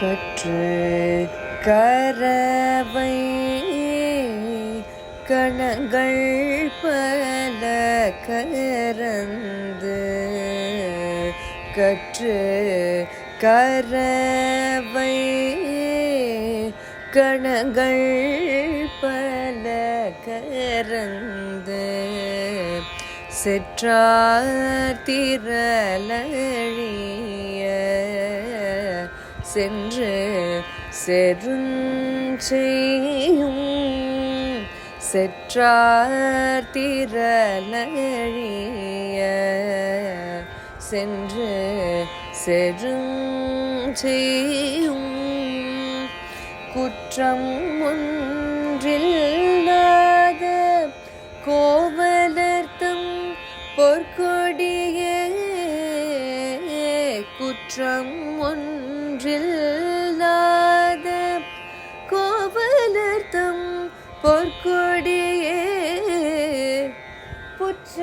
கற்று கரவை கணங்கள் பல கரந்து கற்று கரவை கணங்கள் பல கரந்து செற்றார் திரளழிய சென்று செருஞ்செய்யும் செற்றார் திரளழிய சென்று செருஞ்செய்யும் குற்றம் ஒன்றில்லாத கோவலர்த்தம் பொற்கொடிய குற்றம் ஒன்று ஒன்றில்லாத கோவலர்த்தம் பொற்கொடியே. புற்றரவல்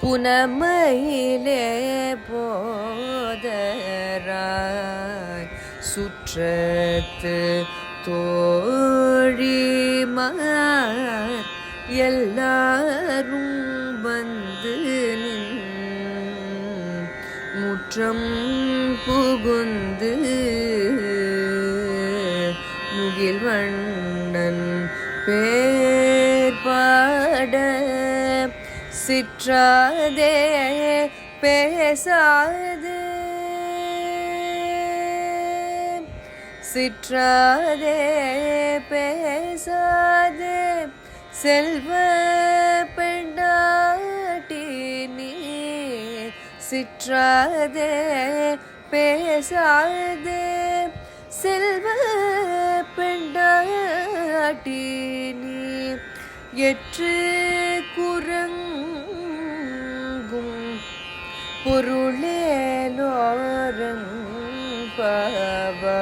புனமையிலே போதராய் சுற்றத்து தோழிமார் எல்லாரும் முற்றம் புகுந்து முகில்வண்ணன் பேர் பாட சிற்றாதே பேசாது. சிற்றாதே பேசாதே. செல்வ சிற்றாதே பேசாதே. செல்வ பெண்டாட்டி நீ எற்று குரங்கும் பொருளேலோரன் பாவா.